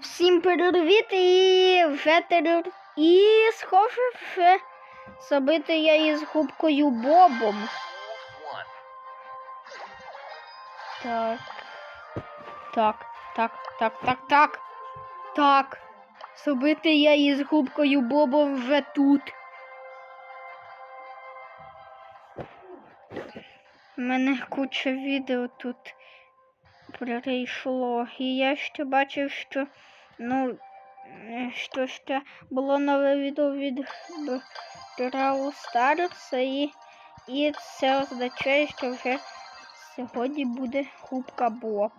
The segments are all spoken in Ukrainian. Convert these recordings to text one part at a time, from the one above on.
Всім привіт і вже терор. І схоже забити я із губкою Бобом. Так. Так, так, так, так, так. Так. Забити я із губкою Бобом вже тут. У мене куча відео тут прийшло. І я ще бачив, що ну, е, що ще було нове відео від Brawl Stars, і, і це означає, що вже сьогодні буде губка Боб.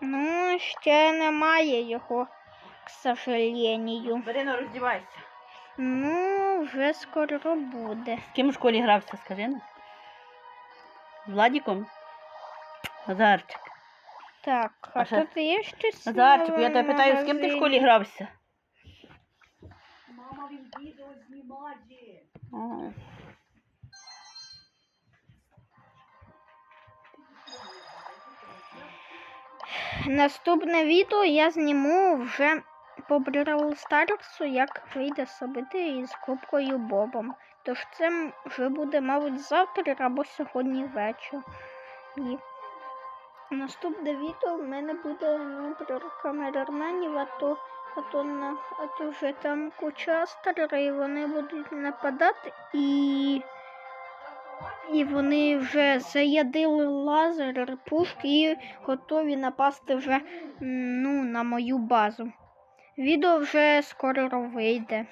Ну, ще немає його, к сожалению. Дарина, роздівайся. Ну, вже скоро буде. З ким у школі грався, скажи? Владіком? Назарчик. Так, а А ще- тут є щось. Назарчику, я тебе питаю, з ким ти в школі грався? Мама, він відео знімає. О. Наступне відео я зніму вже по Brawl Старсу, як вийде собити із кубкою Бобом. Тож це вже буде, мабуть, завтра або сьогодні ввечері. Наступне відео в мене буде ну, про камераменів, а то, а то, на, а то вже там куча стара, і вони будуть нападати і. І вони вже зарядили лазер, пушки і готові напасти вже ну, на мою базу. Відео вже скоро вийде.